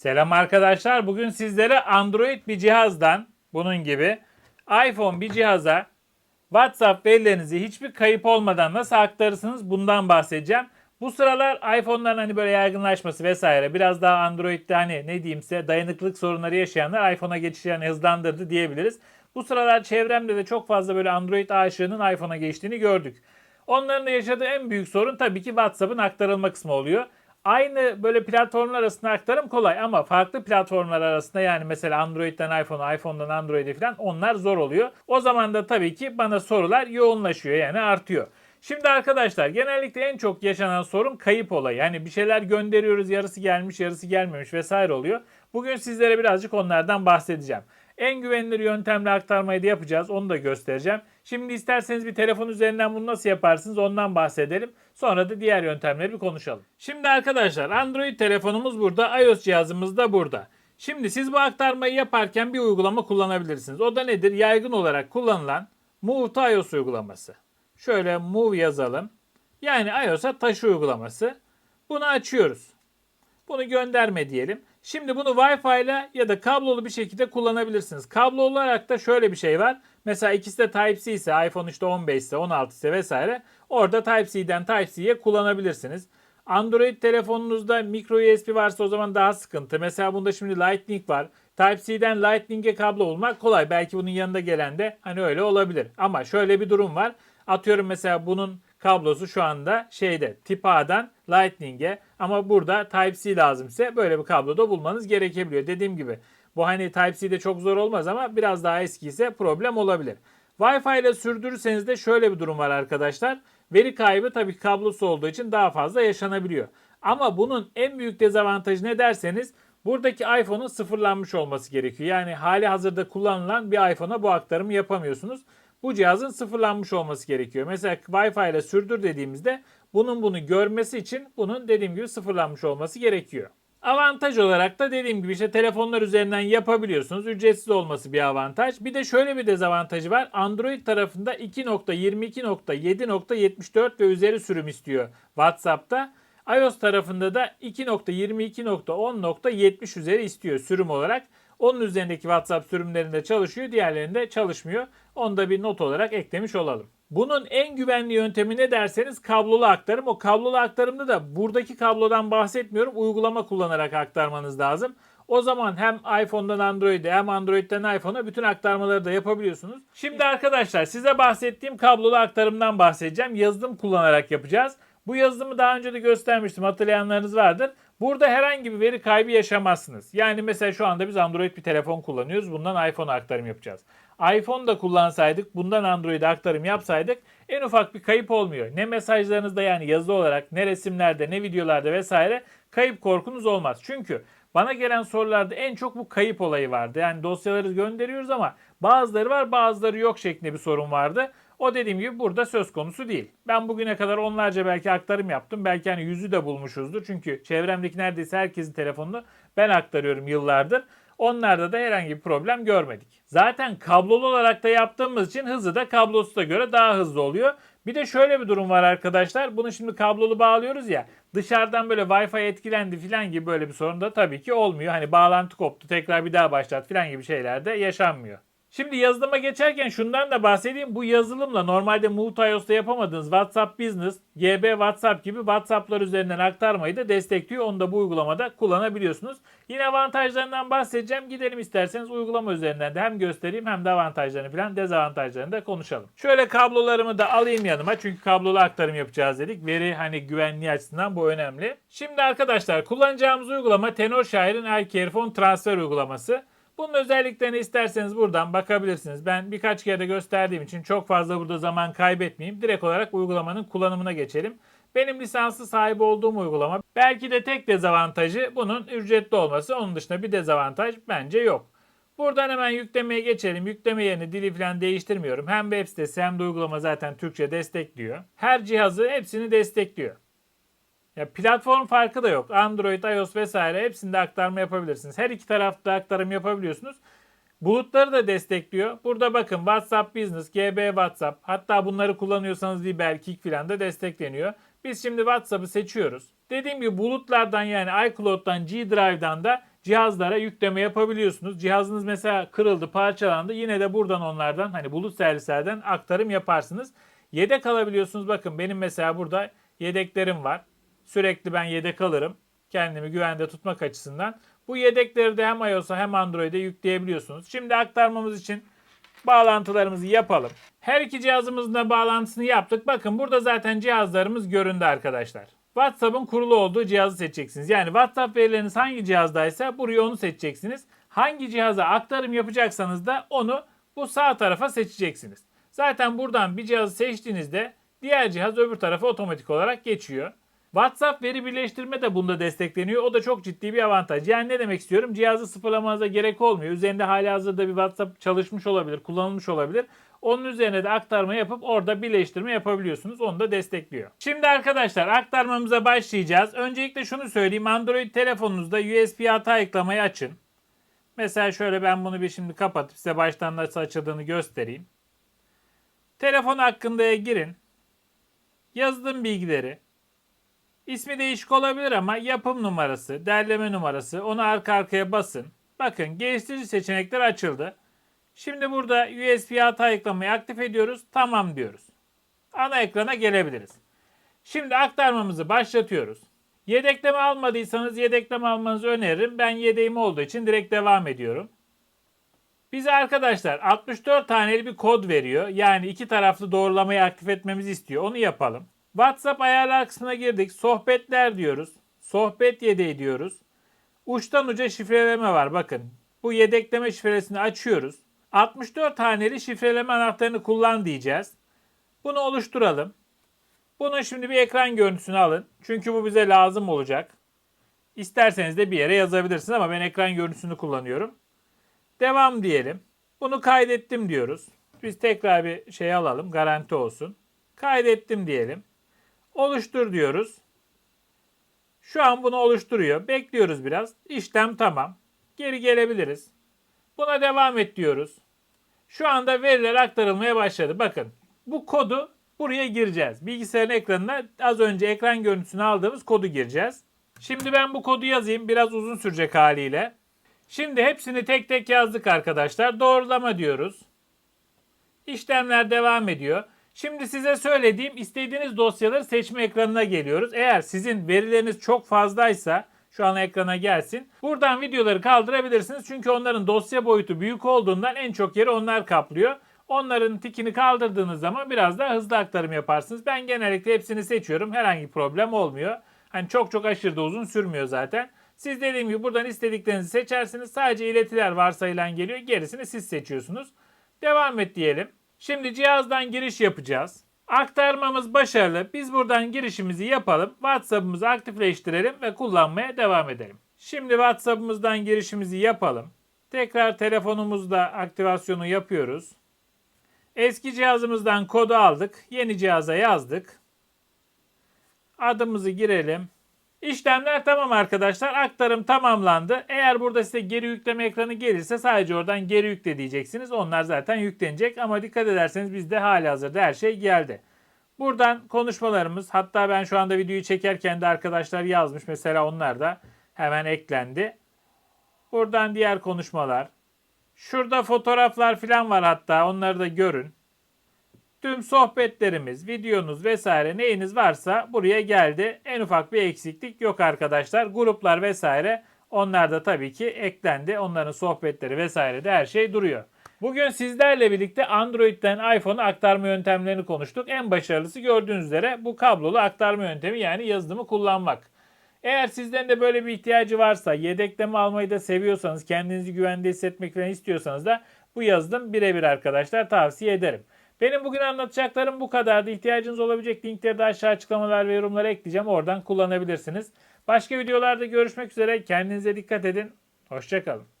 Selam arkadaşlar. Bugün sizlere Android bir cihazdan bunun gibi iPhone bir cihaza WhatsApp verilerinizi hiçbir kayıp olmadan nasıl aktarırsınız bundan bahsedeceğim. Bu sıralar iPhone'ların hani böyle yaygınlaşması vesaire biraz daha Android'de hani ne diyeyimse dayanıklılık sorunları yaşayanlar iPhone'a geçişlerini hızlandırdı diyebiliriz. Bu sıralar çevremde de çok fazla böyle Android aşığının iPhone'a geçtiğini gördük. Onların da yaşadığı en büyük sorun tabii ki WhatsApp'ın aktarılma kısmı oluyor. Aynı böyle platformlar arasında aktarım kolay ama farklı platformlar arasında yani mesela Android'den iPhone'a, iPhone'dan Android'e falan onlar zor oluyor. O zaman da tabii ki bana sorular yoğunlaşıyor yani artıyor. Şimdi arkadaşlar genellikle en çok yaşanan sorun kayıp olayı. Yani bir şeyler gönderiyoruz yarısı gelmiş yarısı gelmemiş vesaire oluyor. Bugün sizlere birazcık onlardan bahsedeceğim. En güvenilir yöntemle aktarmayı da yapacağız. Onu da göstereceğim. Şimdi isterseniz bir telefon üzerinden bunu nasıl yaparsınız ondan bahsedelim. Sonra da diğer yöntemleri bir konuşalım. Şimdi arkadaşlar Android telefonumuz burada. iOS cihazımız da burada. Şimdi siz bu aktarmayı yaparken bir uygulama kullanabilirsiniz. O da nedir? Yaygın olarak kullanılan Move to iOS uygulaması. Şöyle Move yazalım. Yani iOS'a taşı uygulaması. Bunu açıyoruz. Bunu gönderme diyelim. Şimdi bunu Wi-Fi ile ya da kablolu bir şekilde kullanabilirsiniz. Kablo olarak da şöyle bir şey var. Mesela ikisi de Type-C ise iPhone işte 15 ise 16 ise vesaire orada Type-C'den Type-C'ye kullanabilirsiniz. Android telefonunuzda micro USB varsa o zaman daha sıkıntı. Mesela bunda şimdi Lightning var. Type-C'den Lightning'e kablo bulmak kolay. Belki bunun yanında gelen de hani öyle olabilir. Ama şöyle bir durum var. Atıyorum mesela bunun kablosu şu anda şeyde tip A'dan Lightning'e ama burada Type-C lazımsa böyle bir kablo da bulmanız gerekebiliyor. Dediğim gibi bu hani Type-C'de çok zor olmaz ama biraz daha eski ise problem olabilir. Wi-Fi ile sürdürürseniz de şöyle bir durum var arkadaşlar. Veri kaybı tabii kablosu olduğu için daha fazla yaşanabiliyor. Ama bunun en büyük dezavantajı ne derseniz buradaki iPhone'un sıfırlanmış olması gerekiyor. Yani hali hazırda kullanılan bir iPhone'a bu aktarımı yapamıyorsunuz. Bu cihazın sıfırlanmış olması gerekiyor. Mesela Wi-Fi ile sürdür dediğimizde bunun bunu görmesi için bunun dediğim gibi sıfırlanmış olması gerekiyor. Avantaj olarak da dediğim gibi işte telefonlar üzerinden yapabiliyorsunuz. Ücretsiz olması bir avantaj. Bir de şöyle bir dezavantajı var. Android tarafında 2.22.7.74 ve üzeri sürüm istiyor WhatsApp'ta. iOS tarafında da 2.22.10.70 üzeri istiyor sürüm olarak. Onun üzerindeki WhatsApp sürümlerinde çalışıyor, diğerlerinde çalışmıyor. Onu da bir not olarak eklemiş olalım. Bunun en güvenli yöntemi ne derseniz kablolu aktarım. O kablolu aktarımda da buradaki kablodan bahsetmiyorum. Uygulama kullanarak aktarmanız lazım. O zaman hem iPhone'dan Android'e hem Android'den iPhone'a bütün aktarmaları da yapabiliyorsunuz. Şimdi arkadaşlar size bahsettiğim kablolu aktarımdan bahsedeceğim. Yazılım kullanarak yapacağız. Bu yazılımı daha önce de göstermiştim hatırlayanlarınız vardır. Burada herhangi bir veri kaybı yaşamazsınız. Yani mesela şu anda biz Android bir telefon kullanıyoruz. Bundan iPhone aktarım yapacağız. iPhone da kullansaydık, bundan Android'e aktarım yapsaydık en ufak bir kayıp olmuyor. Ne mesajlarınızda yani yazılı olarak ne resimlerde ne videolarda vesaire kayıp korkunuz olmaz. Çünkü bana gelen sorularda en çok bu kayıp olayı vardı. Yani dosyaları gönderiyoruz ama bazıları var bazıları yok şeklinde bir sorun vardı. O dediğim gibi burada söz konusu değil. Ben bugüne kadar onlarca belki aktarım yaptım. Belki hani yüzü de bulmuşuzdur. Çünkü çevremdeki neredeyse herkesin telefonunu ben aktarıyorum yıllardır. Onlarda da herhangi bir problem görmedik. Zaten kablolu olarak da yaptığımız için hızı da kablosu da göre daha hızlı oluyor. Bir de şöyle bir durum var arkadaşlar. Bunu şimdi kablolu bağlıyoruz ya. Dışarıdan böyle Wi-Fi etkilendi falan gibi böyle bir sorun da tabii ki olmuyor. Hani bağlantı koptu tekrar bir daha başlat falan gibi şeyler de yaşanmıyor. Şimdi yazılıma geçerken şundan da bahsedeyim. Bu yazılımla normalde Multios'ta yapamadığınız WhatsApp Business, GB WhatsApp gibi WhatsApp'lar üzerinden aktarmayı da destekliyor. Onu da bu uygulamada kullanabiliyorsunuz. Yine avantajlarından bahsedeceğim. Gidelim isterseniz uygulama üzerinden de hem göstereyim hem de avantajlarını falan dezavantajlarını da konuşalım. Şöyle kablolarımı da alayım yanıma. Çünkü kablolu aktarım yapacağız dedik. Veri hani güvenliği açısından bu önemli. Şimdi arkadaşlar kullanacağımız uygulama Tenor Şair'in Aircarefone transfer uygulaması. Bunun özelliklerini isterseniz buradan bakabilirsiniz. Ben birkaç kere gösterdiğim için çok fazla burada zaman kaybetmeyeyim. Direkt olarak uygulamanın kullanımına geçelim. Benim lisanslı sahibi olduğum uygulama. Belki de tek dezavantajı bunun ücretli olması. Onun dışında bir dezavantaj bence yok. Buradan hemen yüklemeye geçelim. Yükleme yerini dili falan değiştirmiyorum. Hem web sitesi hem de uygulama zaten Türkçe destekliyor. Her cihazı hepsini destekliyor. Ya platform farkı da yok. Android, iOS vesaire hepsinde aktarma yapabilirsiniz. Her iki tarafta aktarım yapabiliyorsunuz. Bulutları da destekliyor. Burada bakın WhatsApp Business, GB WhatsApp hatta bunları kullanıyorsanız Viber, Kik filan da destekleniyor. Biz şimdi WhatsApp'ı seçiyoruz. Dediğim gibi bulutlardan yani iCloud'dan, G Drive'dan da cihazlara yükleme yapabiliyorsunuz. Cihazınız mesela kırıldı, parçalandı. Yine de buradan onlardan hani bulut servislerden aktarım yaparsınız. Yedek alabiliyorsunuz. Bakın benim mesela burada yedeklerim var. Sürekli ben yedek alırım. Kendimi güvende tutmak açısından. Bu yedekleri de hem iOS'a hem Android'e yükleyebiliyorsunuz. Şimdi aktarmamız için bağlantılarımızı yapalım. Her iki cihazımızın da bağlantısını yaptık. Bakın burada zaten cihazlarımız göründü arkadaşlar. WhatsApp'ın kurulu olduğu cihazı seçeceksiniz. Yani WhatsApp verileriniz hangi cihazdaysa buraya onu seçeceksiniz. Hangi cihaza aktarım yapacaksanız da onu bu sağ tarafa seçeceksiniz. Zaten buradan bir cihazı seçtiğinizde diğer cihaz öbür tarafa otomatik olarak geçiyor. WhatsApp veri birleştirme de bunda destekleniyor. O da çok ciddi bir avantaj. Yani ne demek istiyorum? Cihazı sıfırlamanıza gerek olmuyor. Üzerinde hali hazırda bir WhatsApp çalışmış olabilir, kullanılmış olabilir. Onun üzerine de aktarma yapıp orada birleştirme yapabiliyorsunuz. Onu da destekliyor. Şimdi arkadaşlar aktarmamıza başlayacağız. Öncelikle şunu söyleyeyim. Android telefonunuzda USB hata ayıklamayı açın. Mesela şöyle ben bunu bir şimdi kapatıp size baştan nasıl açıldığını göstereyim. Telefon hakkında'ya girin. Yazılım bilgileri. İsmi değişik olabilir ama yapım numarası, derleme numarası onu arka arkaya basın. Bakın geliştirici seçenekler açıldı. Şimdi burada USB hata ayıklamayı aktif ediyoruz. Tamam diyoruz. Ana ekrana gelebiliriz. Şimdi aktarmamızı başlatıyoruz. Yedekleme almadıysanız yedekleme almanızı öneririm. Ben yedeğim olduğu için direkt devam ediyorum. Bize arkadaşlar 64 taneli bir kod veriyor. Yani iki taraflı doğrulamayı aktif etmemizi istiyor. Onu yapalım. WhatsApp ayarlar kısmına girdik. Sohbetler diyoruz. Sohbet yedeği diyoruz. Uçtan uca şifreleme var bakın. Bu yedekleme şifresini açıyoruz. 64 haneli şifreleme anahtarını kullan diyeceğiz. Bunu oluşturalım. Bunun şimdi bir ekran görüntüsünü alın. Çünkü bu bize lazım olacak. İsterseniz de bir yere yazabilirsiniz ama ben ekran görüntüsünü kullanıyorum. Devam diyelim. Bunu kaydettim diyoruz. Biz tekrar bir şey alalım. Garanti olsun. Kaydettim diyelim. Oluştur diyoruz. Şu an bunu oluşturuyor. Bekliyoruz biraz. İşlem tamam. Geri gelebiliriz. Buna devam et diyoruz. Şu anda veriler aktarılmaya başladı. Bakın bu kodu buraya gireceğiz. Bilgisayarın ekranına az önce ekran görüntüsünü aldığımız kodu gireceğiz. Şimdi ben bu kodu yazayım. Biraz uzun sürecek haliyle. Şimdi hepsini tek tek yazdık arkadaşlar. Doğrulama diyoruz. İşlemler devam ediyor. Şimdi size söylediğim istediğiniz dosyaları seçme ekranına geliyoruz. Eğer sizin verileriniz çok fazlaysa şu an ekrana gelsin. Buradan videoları kaldırabilirsiniz. Çünkü onların dosya boyutu büyük olduğundan en çok yeri onlar kaplıyor. Onların tikini kaldırdığınız zaman biraz daha hızlı aktarım yaparsınız. Ben genellikle hepsini seçiyorum. Herhangi problem olmuyor. Hani çok çok aşırı da uzun sürmüyor zaten. Siz dediğim gibi buradan istediklerinizi seçersiniz. Sadece iletiler varsayılan geliyor. Gerisini siz seçiyorsunuz. Devam et diyelim. Şimdi cihazdan giriş yapacağız. Aktarmamız başarılı. Biz buradan girişimizi yapalım. WhatsApp'ımızı aktifleştirelim ve kullanmaya devam edelim. Şimdi WhatsApp'ımızdan girişimizi yapalım. Tekrar telefonumuzda aktivasyonu yapıyoruz. Eski cihazımızdan kodu aldık. Yeni cihaza yazdık. Adımızı girelim. İşlemler tamam arkadaşlar. Aktarım tamamlandı. Eğer burada size geri yükleme ekranı gelirse sadece oradan geri yükle diyeceksiniz. Onlar zaten yüklenecek ama dikkat ederseniz bizde hali hazırda her şey geldi. Buradan konuşmalarımız hatta ben şu anda videoyu çekerken de arkadaşlar yazmış. Mesela onlar da hemen eklendi. Buradan diğer konuşmalar. Şurada fotoğraflar falan var hatta onları da görün. Tüm sohbetlerimiz, videonuz vesaire neyiniz varsa buraya geldi. En ufak bir eksiklik yok arkadaşlar. Gruplar vesaire onlar da tabii ki eklendi. Onların sohbetleri vesaire de her şey duruyor. Bugün sizlerle birlikte Android'den iPhone'a aktarma yöntemlerini konuştuk. En başarılısı gördüğünüz üzere bu kablolu aktarma yöntemi yani yazılımı kullanmak. Eğer sizden de böyle bir ihtiyacı varsa, yedekleme almayı da seviyorsanız, kendinizi güvende hissetmek istiyorsanız da bu yazılım birebir arkadaşlar tavsiye ederim. Benim bugün anlatacaklarım bu kadardı. İhtiyacınız olabilecek linkleri de aşağı açıklamalar ve yorumlara ekleyeceğim. Oradan kullanabilirsiniz. Başka videolarda görüşmek üzere. Kendinize dikkat edin. Hoşçakalın.